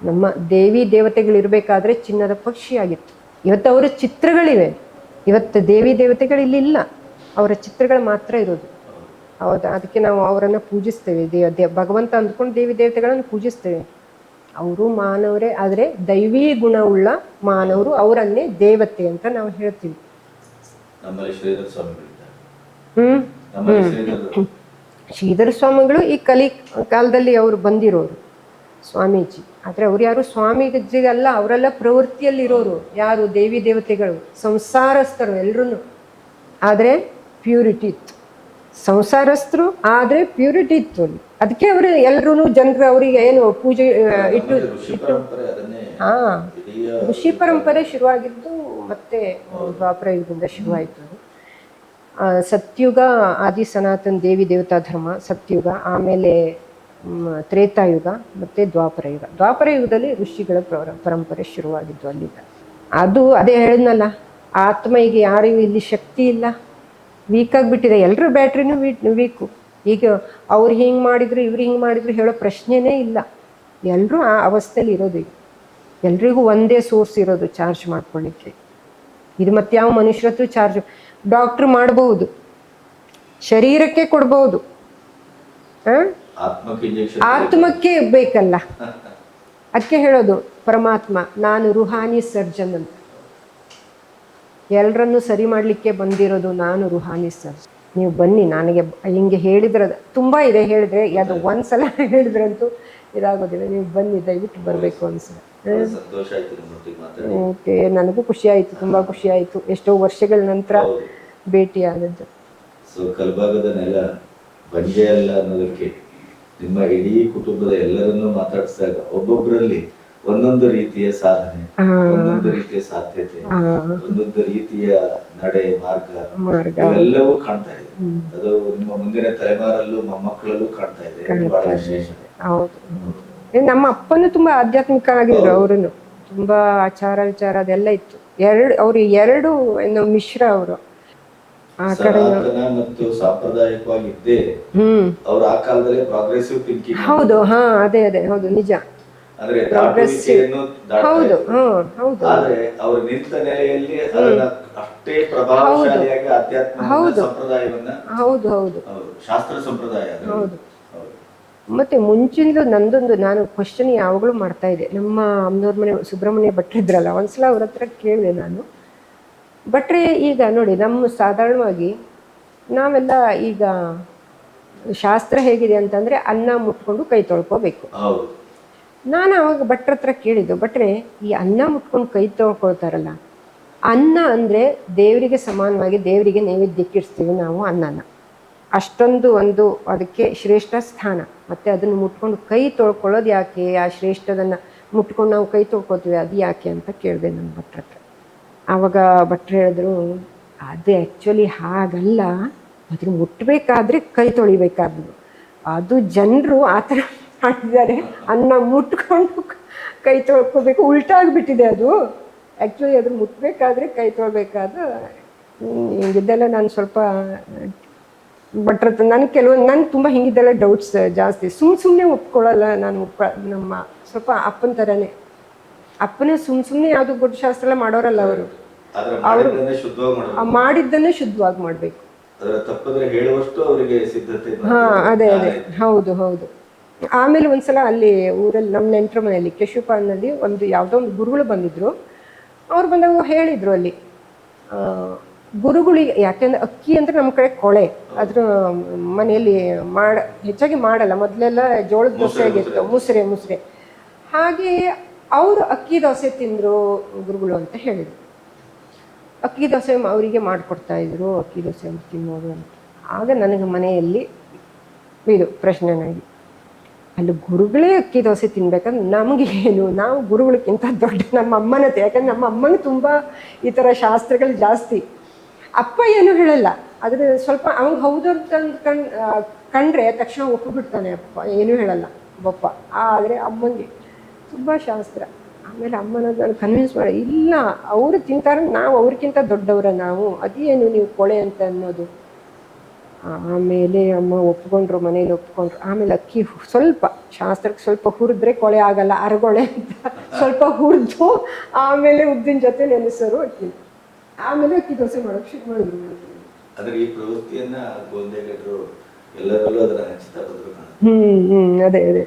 ನಮ್ಮ ದೇವಿ ದೇವತೆಗಳಿರಬೇಕಾದ್ರೆ ಚಿನ್ನದ ಪಕ್ಷಿಯಾಗಿತ್ತು. ಇವತ್ತು ಅವರ ಚಿತ್ರಗಳಿವೆ. ಇವತ್ತು ದೇವಿ ದೇವತೆಗಳು ಇಲ್ಲಿ ಇಲ್ಲ ಅವರ ಚಿತ್ರಗಳು ಮಾತ್ರ ಇರೋದು. ಹೌದು? ಅದಕ್ಕೆ ನಾವು ಅವರನ್ನು ಪೂಜಿಸ್ತೇವೆ. ದೇವ ದೇ ಭಗವಂತ ಅಂದ್ಕೊಂಡು ದೇವಿ ದೇವತೆಗಳನ್ನು ಪೂಜಿಸ್ತೇವೆ. ಅವರು ಮಾನವರೇ ಆದರೆ ದೈವೀ ಗುಣವುಳ್ಳ ಮಾನವರು ಅವರನ್ನೇ ದೇವತೆ ಅಂತ ನಾವು ಹೇಳ್ತೀವಿ. ಹ್ಞೂ
ಹ್ಞೂ ಶ್ರೀಧರ
ಸ್ವಾಮಿಗಳು ಈ ಕಲಿ ಕಾಲದಲ್ಲಿ ಅವರು ಬಂದಿರೋರು ಸ್ವಾಮೀಜಿ. ಆದರೆ ಅವ್ರು ಯಾರು ಸ್ವಾಮೀಜಿಗಲ್ಲ ಅವರೆಲ್ಲ ಪ್ರವೃತ್ತಿಯಲ್ಲಿರೋರು. ಯಾರು? ದೇವಿ ದೇವತೆಗಳು ಸಂಸಾರಸ್ಥರು ಎಲ್ಲರೂ ಆದರೆ ಪ್ಯೂರಿಟಿ ಇತ್ತು. ಸಂಸಾರಸ್ಥರು ಆದರೆ ಪ್ಯೂರಿಟಿ ಇತ್ತು ಅಲ್ಲಿ. ಅದಕ್ಕೆ ಅವರು ಎಲ್ಲರೂ ಜನರು ಅವರಿಗೆ ಏನು ಪೂಜೆ ಇಟ್ಟು
ಇಟ್ಟು
ಹಾಂ. ಋಷಿ ಪರಂಪರೆ ಶುರುವಾಗಿದ್ದು ಮತ್ತೆ ದ್ವಾಪರ ಯುಗದಿಂದ ಶುರುವಾಯಿತು ಸತ್ಯುಗ, ಆದಿ ಸನಾತನ ದೇವಿ ದೇವತಾ ಧರ್ಮ, ಸತ್ಯುಗ, ಆಮೇಲೆ ತ್ರೇತಾಯುಗ ಮತ್ತು ದ್ವಾಪರ ಯುಗ ದ್ವಾಪರ ಯುಗದಲ್ಲಿ ಋಷಿಗಳ ಪರ- ಪರಂಪರೆ ಶುರುವಾಗಿದ್ದು ಅಲ್ಲಿಂದ. ಅದು ಅದೇ ಹೇಳಿದ್ನಲ್ಲ ಆತ್ಮ ಈಗ ಯಾರಿಗೂ ಇಲ್ಲಿ ಶಕ್ತಿ ಇಲ್ಲ. ವೀಕ್ ಆಗಿಬಿಟ್ಟಿದೆ. ಎಲ್ಲರೂ ಬ್ಯಾಟ್ರಿನೂ ವೀಕು ಈಗ ಅವ್ರು ಹಿಂಗೆ ಮಾಡಿದ್ರು, ಇವ್ರು ಹಿಂಗೆ ಮಾಡಿದ್ರು ಹೇಳೋ ಪ್ರಶ್ನೆನೇ ಇಲ್ಲ. ಎಲ್ಲರೂ ಆ ಅವಸ್ಥೆಯಲ್ಲಿ ಇರೋದು ಈಗ. ಎಲ್ರಿಗೂ ಒಂದೇ ಸೋರ್ಸ್ ಇರೋದು ಚಾರ್ಜ್ ಮಾಡ್ಕೊಳ್ಳಿಕ್ಕೆ. ಇದು ಮತ್ತೆ ಯಾವ ಮನುಷ್ಯರ ಹತ್ರ ಚಾರ್ಜ್ ಡಾಕ್ಟ್ರ್ ಮಾಡಬಹುದು ಶರೀರಕ್ಕೆ ಕೊಡಬಹುದು?
ಆತ್ಮಕ್ಕೆ
ಬೇಕಲ್ಲ. ಅದಕ್ಕೆ ಹೇಳೋದು ಪರಮಾತ್ಮ ನಾನು ರುಹಾನಿ ಸರ್ಜನ್ ಅಂತ. ಎಲ್ಲರನ್ನು ಸರಿ ಮಾಡಲಿಕ್ಕೆ ಬಂದಿರೋದು ನಾನು ರುಹಾನಿ ಸರ್ಜನ್ ನೀವು ಬನ್ನಿ ನನಗೆ ಹಿಂಗೆ ಹೇಳಿದ್ರೆ ತುಂಬ ಇದೆ ಹೇಳಿದ್ರೆ ಅದು ಒಂದ್ಸಲ ಹೇಳಿದ್ರಂತೂ ಇದಾಗೋದಿಲ್ಲ. ನೀವು ಬನ್ನಿ ದಯವಿಟ್ಟು ಬರಬೇಕು
ಮಾತಾಡಿ.
ಓಕೆ ನನಗೂ ಖುಷಿ ಆಯಿತು ತುಂಬ ಖುಷಿ ಆಯಿತು. ಎಷ್ಟೋ ವರ್ಷಗಳ ನಂತರ
ಹೌದು.
ಭೇಟಿ ಆದದ್ದು
ಸೊ ಕಲ್ಬಾಗದ ನೆಲ ಬಂಜೆ ಅಲ್ಲ ಅನ್ನೋದಕ್ಕೆ ನಿಮ್ಮ ಇಡೀ ಕುಟುಂಬದ ಎಲ್ಲರನ್ನೂ ಮಾತಾಡಿಸಿದಾಗ ಒಬ್ಬೊಬ್ಬರಲ್ಲಿ ಒಂದೊಂದು ರೀತಿಯ ಸಾಧನೆ ಒಂದೊಂದು ರೀತಿಯ ಸಾಧ್ಯತೆ ಒಂದೊಂದು ರೀತಿಯ ನಡೆ ಮಾರ್ಗ ಇವೆಲ್ಲವೂ ಕಾಣ್ತಾ ಇದೆ. ಅದು ನಿಮ್ಮ ಮುಂದಿನ ತಲೆಮಾರಲ್ಲೂ ಮೊಮ್ಮಕ್ಕಳಲ್ಲೂ ಕಾಣ್ತಾ ಇದೆ. ಬಹಳ ವಿಶೇಷ
ನಮ್ಮ ಅಪ್ಪನು ತುಂಬಾ ಆಧ್ಯಾತ್ಮಿಕ ಆಗಿದ್ರು ಅವರನ್ನು ತುಂಬಾ ಆಚಾರ ವಿಚಾರ ಅದೆಲ್ಲ ಇತ್ತು. ಎರಡು ಅವ್ರು ಎರಡು ಏನು ಮಿಶ್ರ ಅವರು.
ಸನಾತನ ಮತ್ತು ಸಾಂಪ್ರದಾಯಿಕವಾಗಿದ್ದೇ
ಹ್ಮ್.
ಆ ಕಾಲದಲ್ಲಿ ಪ್ರೋಗ್ರೆಸಿವ್ ಥಿಂಕಿಂಗ್
ಹೌದು ಹಾ ಅದೇ ಅದೇ ಹೌದು ನಿಜ.
ಅಂದ್ರೆ ದಾಟುವಿಕೆಯನ್ನು
ಹೌದು ಹೌದು.
ಆದ್ರೆ ಅವರು ನಿಂತ ನೆಲೆಯಲ್ಲಿ ಅದನ್ನ ಅಷ್ಟೇ ಪ್ರಭಾವಶಾಲಿಯಾಗಿ ಆಧ್ಯಾತ್ಮ ಸಂಪ್ರದಾಯವನ್ನ
ಹೌದು ಹೌದು.
ಹೌದು, ಶಾಸ್ತ್ರ ಸಂಪ್ರದಾಯ
ಹೌದು.
ಹೌದು.
ಮತ್ತೆ ಮುಂಚಿನಲ್ಲೂ ನಂದೊಂದು ನಾನು ಕ್ವಶನ್ ಯಾವಾಗಲೂ ಮಾಡ್ತಾ ಇದ್ದೆ. ನಮ್ಮ ಅಮ್ಮನವ್ರ ಮನೆ ಸುಬ್ರಹ್ಮಣ್ಯ ಭಟ್ರಿದ್ರಲ್ಲ ಒಂದ್ಸಲ ಅವ್ರ ಹತ್ರ ಕೇಳಿದೆ ನಾನು. ಭಟ್ರೆ ಈಗ ನೋಡಿ ನಮ್ಮ ಸಾಧಾರಣವಾಗಿ ನಾವೆಲ್ಲ ಈಗ ಶಾಸ್ತ್ರ ಹೇಗಿದೆ ಅಂತಂದರೆ ಅನ್ನ ಮುಟ್ಕೊಂಡು ಕೈ ತೊಳ್ಕೊಬೇಕು. ನಾನು ಅವಾಗ ಭಟ್ರ ಹತ್ರ ಕೇಳಿದ್ದು ಬಟ್ರೆ ಈ ಅನ್ನ ಮುಟ್ಕೊಂಡು ಕೈ ತೊಳ್ಕೊಳ್ತಾರಲ್ಲ ಅನ್ನ ಅಂದರೆ ದೇವರಿಗೆ ಸಮಾನವಾಗಿ ದೇವರಿಗೆ ನೈವೇದ್ಯಕ್ಕೆ ಇಡ್ತೀವಿ ನಾವು ಅನ್ನನ. ಅಷ್ಟೊಂದು ಒಂದು ಅದಕ್ಕೆ ಶ್ರೇಷ್ಠ ಸ್ಥಾನ. ಮತ್ತು ಅದನ್ನು ಮುಟ್ಕೊಂಡು ಕೈ ತೊಳ್ಕೊಳ್ಳೋದು ಯಾಕೆ? ಆ ಶ್ರೇಷ್ಠದನ್ನು ಮುಟ್ಕೊಂಡು ನಾವು ಕೈ ತೊಳ್ಕೊತೀವಿ ಅದು ಯಾಕೆ ಅಂತ ಕೇಳಿದೆ ನಮ್ಮ ಭಟ್ರ ಹತ್ರ. ಆವಾಗ ಭಟ್ರು ಹೇಳಿದ್ರು, ಅದು ಆ್ಯಕ್ಚುಲಿ ಹಾಗಲ್ಲ. ಅದನ್ನು ಮುಟ್ಟಬೇಕಾದ್ರೆ ಕೈ ತೊಳಿಬೇಕಾದ್ರು ಅದು ಜನರು ಆ ಥರ ಮಾಡಿದ್ದಾರೆ. ಅನ್ನ ಮುಟ್ಕೊಂಡು ಕೈ ತೊಳ್ಕೋಬೇಕು. ಉಲ್ಟಾಗ್ಬಿಟ್ಟಿದೆ ಅದು. ಆ್ಯಕ್ಚುಲಿ ಅದ್ರ ಮುಟ್ಟಬೇಕಾದ್ರೆ ಕೈ ತೊಳ್ಬೇಕಾದ್ರೆ ಹಿಂಗಿದ್ದೆಲ್ಲ ನಾನು ಸ್ವಲ್ಪ ಭಟ್ರ ನನಗೆ ಕೆಲವೊಂದು ನಾನು ತುಂಬ ಹಿಂಗಿದ್ದೆಲ್ಲ ಡೌಟ್ಸ್ ಜಾಸ್ತಿ. ಸುಮ್ಮನೆ ಸುಮ್ಮನೆ ಒಪ್ಕೊಳ್ಳಲ್ಲ ನಾನು ಒಪ್ಪ, ನಮ್ಮ ಸ್ವಲ್ಪ ಅಪ್ಪನ ಥರನೇ ಅಪ್ಪನೇ ಸುಮ್ ಸುಮ್ಮನೆ ಯಾವುದು ಗುಡ್ ಶಾಸ್ತ್ರ ಎಲ್ಲ ಮಾಡೋರಲ್ಲ ಅವರು.
ಅವರು ಮಾಡಿದ್ದನ್ನೇ ಶುದ್ಧವಾಗಿ ಮಾಡಬೇಕು.
ಹಾ ಅದೇ ಅದೇ. ಹೌದು ಹೌದು. ಆಮೇಲೆ ಒಂದ್ಸಲ ಅಲ್ಲಿ ಊರಲ್ಲಿ ನಮ್ಮ ನೆಂಟರ ಮನೆಯಲ್ಲಿ ಕೆಶುಪಾಲ್ನಲ್ಲಿ ಒಂದು ಯಾವುದೋ ಒಂದು ಗುರುಗಳು ಬಂದಿದ್ರು. ಅವ್ರು ಬಂದಾಗ ಹೇಳಿದ್ರು ಅಲ್ಲಿ ಗುರುಗಳಿಗೆ ಯಾಕೆಂದ್ರೆ ಅಕ್ಕಿ ಅಂದ್ರೆ ನಮ್ಮ ಕಡೆ ಕೊಳೆ. ಅದ್ರ ಮನೆಯಲ್ಲಿ ಮಾಡ ಹೆಚ್ಚಾಗಿ ಮಾಡಲ್ಲ. ಮೊದಲೆಲ್ಲ ಜೋಳದ ದೋಸೆ ಆಗಿತ್ತು. ಮುಸ್ರೆ. ಮುಸ್ರೆ ಹಾಗೆ ಅವರು ಅಕ್ಕಿ ದೋಸೆ ತಿಂದರು ಗುರುಗಳು ಅಂತ ಹೇಳಿದರು. ಅಕ್ಕಿ ದೋಸೆ ಅವರಿಗೆ ಮಾಡಿಕೊಡ್ತಾ ಇದ್ದರು ಅಕ್ಕಿ ದೋಸೆ ತಿನ್ನೋದು ಅಂತ. ಆಗ ನನಗೆ ಮನೆಯಲ್ಲಿ ಇದು ಪ್ರಶ್ನೆನಾಗಿ ಅಲ್ಲಿ ಗುರುಗಳೇ ಅಕ್ಕಿ ದೋಸೆ ತಿನ್ಬೇಕಂದ್ರೆ ನಮಗೆ ಏನು? ನಾವು ಗುರುಗಳಿಗಿಂತ ದೊಡ್ಡ ನಮ್ಮ ಅಮ್ಮನತೆ ಯಾಕಂದ್ರೆ ನಮ್ಮ ಅಮ್ಮನಿಗೆ ತುಂಬ ಈ ಥರ ಶಾಸ್ತ್ರಗಳು ಜಾಸ್ತಿ. ಅಪ್ಪ ಏನು ಹೇಳಲ್ಲ, ಆದರೆ ಸ್ವಲ್ಪ ಅವ್ನು ಹೌದು ಅಂತ ಕಂಡ್ ಕಂಡ್ರೆ ತಕ್ಷಣ ಒಪ್ಪಿಬಿಡ್ತಾನೆ ಅಪ್ಪ, ಏನೂ ಹೇಳಲ್ಲ ಬಪ್ಪ ಆದರೆ ಅಮ್ಮನಿಗೆ ತುಂಬ ಶಾಸ್ತ್ರ. ಆಮೇಲೆ ಅಮ್ಮನ ಕನ್ವಿನ್ಸ್ ಮಾಡಿ ಇಲ್ಲ ಅವರು ತಿಂತಾರೆ ನಾವು ಅವ್ರಿಗಿಂತ ದೊಡ್ಡವರ ನಾವು ಅದೇನು ನೀವು ಕೊಳೆ ಅಂತ ಅನ್ನೋದು. ಆಮೇಲೆ ಅಮ್ಮ ಒಪ್ಕೊಂಡ್ರು ಮನೇಲಿ ಒಪ್ಕೊಂಡ್ರು. ಆಮೇಲೆ ಅಕ್ಕಿ ಸ್ವಲ್ಪ ಶಾಸ್ತ್ರಕ್ಕೆ ಸ್ವಲ್ಪ ಹುರಿದ್ರೆ ಕೊಳೆ ಆಗಲ್ಲ ಅರಗೊಳೆ ಅಂತ ಸ್ವಲ್ಪ ಹುರಿದು ಆಮೇಲೆ ಉದ್ದಿನ ಜೊತೆ ನೆನೆಸರು ಅಕ್ಕಿ. ಆಮೇಲೆ ಅಕ್ಕಿ ದೋಸೆ ಮಾಡೋಕೆ ಶುರು ಮಾಡಿದ್ರು.
ಆದರೆ ಈ ಪ್ರವೃತ್ತಿಯನ್ನ ಗೋಂದೆಗಟ್ಟರು ಎಲ್ಲರಲ್ಲೂ ಅದರ ಹಂಚ್ತಾ ಬಂದ್ರು ಕಾಣುತ್ತೆ.
ಹ್ಮ್ ಹ್ಮ್ ಅದೇ ಅದೇ.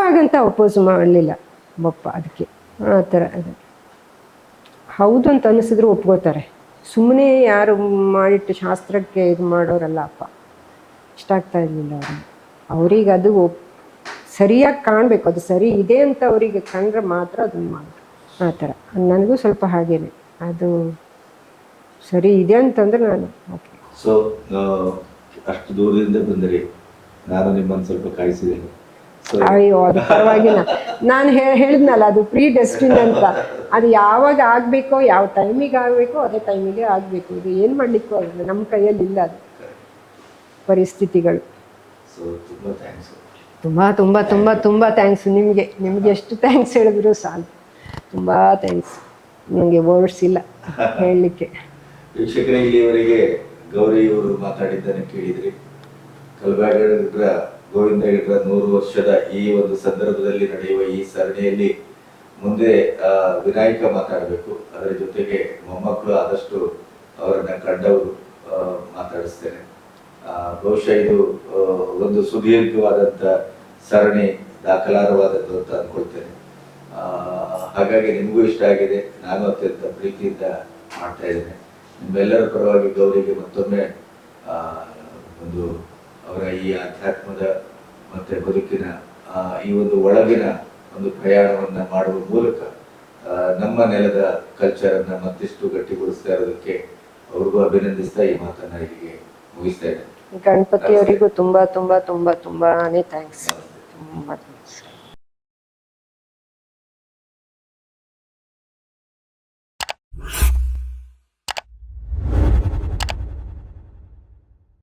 ಆಗಂತ ಅಪೋಸ್ ಮಾಡಲಿಲ್ಲ. ಬಪ್ಪ ಅದಕ್ಕೆ ಆ ಥರ ಹೌದು ಅಂತ ಅನ್ನಿಸಿದ್ರು ಒಪ್ಕೋತಾರೆ. ಸುಮ್ಮನೆ ಯಾರು ಮಾಡಿಟ್ಟು ಶಾಸ್ತ್ರಕ್ಕೆ ಇದು ಮಾಡೋರಲ್ಲ ಅಪ್ಪ. ಇಷ್ಟ ಆಗ್ತಾ ಇರಲಿಲ್ಲ ಅವ್ರಿಗೆ. ಅವ್ರಿಗೆ ಅದು ಒಪ್- ಸರಿಯಾಗಿ ಕಾಣಬೇಕು. ಅದು ಸರಿ ಇದೆ ಅಂತ ಅವರಿಗೆ ಕಂಡ್ರೆ ಮಾತ್ರ ಅದನ್ನು ಮಾಡೋದು ಆ ಥರ. ನನಗೂ ಸ್ವಲ್ಪ ಹಾಗೇನೆ. ಅದು ಸರಿ ಇದೆ ಅಂತಂದ್ರೆ ನಾನು
ಸೊ ಅಷ್ಟು ದೂರದಿಂದ ಬಂದಿರಿ. ನಾನು ನಿಮ್ಮನ್ನು ಸ್ವಲ್ಪ ಕಾಯಿಸಿದ್ದೇನೆ.
ಅಯ್ಯೋ ಅದು ಪರವಾಗಿಲ್ಲ. ನಾನು ಹೇಳಿದ್ನಲ್ಲ ಅದು ಪ್ರೀ ಡೆಸ್ಟಿನ್ ಅಂತ. ಅದು ಯಾವಾಗ ಆಗಬೇಕೋ ಯಾವ ಟೈಮಿಗೆ ಆಗಬೇಕೋ ಅದೇ ಟೈಮಿಗೆ ಆಗಬೇಕು. ಇದು ಏನು ಮಾಡಲಿಕ್ಕೂ ಆಗಲ್ಲ. ನಮ್ಮ ಕೈಯಲ್ಲಿ ಇಲ್ಲ ಅದು ಪರಿಸ್ಥಿತಿಗಳು.
ತುಂಬಾ
ತುಂಬ ತುಂಬ ತುಂಬ ಥ್ಯಾಂಕ್ಸ್ ನಿಮಗೆ. ನಿಮಗೆ ಎಷ್ಟು ಥ್ಯಾಂಕ್ಸ್ ಹೇಳಿದ್ರು ಸಾಲು. ತುಂಬ ಥ್ಯಾಂಕ್ಸ್ ನನಗೆ ವರ್ಡ್ಸ್ ಇಲ್ಲ ಹೇಳಲಿಕ್ಕೆ.
ವೀಕ್ಷಕರೇ ಇಲ್ಲಿಯವರೆಗೆ ಗೌರಿ ಅವರು ಮಾತಾಡಿದ್ದನ್ನು ಕೇಳಿದ್ರಿ. ಕಲಬಾಗಡ್ರ ಗೋವಿಂದ ಹೇಳಿದ್ರ ನೂರು ವರ್ಷದ ಈ ಒಂದು ಸಂದರ್ಭದಲ್ಲಿ ನಡೆಯುವ ಈ ಸರಣಿಯಲ್ಲಿ ಮುಂದೆ ವಿನಾಯಕ ಮಾತಾಡಬೇಕು. ಅದರ ಜೊತೆಗೆ ಮೊಮ್ಮಕ್ಕಳು ಆದಷ್ಟು ಅವರನ್ನ ಕಂಡವರು ಮಾತಾಡಿಸ್ತೇನೆ. ಬಹುಶಃ ಇದು ಒಂದು ಸುದೀರ್ಘವಾದಂತ ಸರಣಿ, ದಾಖಲಾರವಾದದ್ದು ಅಂತ ಅಂದ್ಕೊಳ್ತೇನೆ ಹಾಗಾಗಿ ನಿಮಗೂ ಇಷ್ಟ ಆಗಿದೆ. ನಾನು ಅತ್ಯಂತ ಪ್ರೀತಿಯಿಂದ ಮಾಡ್ತಾ ಇದ್ದೇನೆ. ನಿಮ್ಮೆಲ್ಲರ ಪರವಾಗಿ ಗೌರಿಗೆ ಮತ್ತೊಮ್ಮೆ ಒಂದು ಅವರ ಈ ಆಧ್ಯಾತ್ಮದ ಮತ್ತೆ ಬದುಕಿನ ಈ ಒಂದು ಒಳಗಿನ ಒಂದು ಪ್ರಯಾಣವನ್ನ ಮಾಡುವ ಮೂಲಕ ನಮ್ಮ ನೆಲದ ಕಲ್ಚರ್ ಅನ್ನ ಮತ್ತಿಷ್ಟು ಗಟ್ಟಿಗೊಳಿಸ್ತಾ ಇರೋದಕ್ಕೆ ಅವ್ರಿಗೂ ಅಭಿನಂದಿಸ್ತಾ ಈ ಮಾತನ್ನ ಇಲ್ಲಿಗೆ ಮುಗಿಸ್ತಾ ಇದ್ದೇನೆ.
ಗಣಪತಿಯವರಿಗೂ ತುಂಬಾ ತುಂಬಾ ತುಂಬಾ ತುಂಬಾನೇ ಥ್ಯಾಂಕ್ಸ್ ತುಂಬ.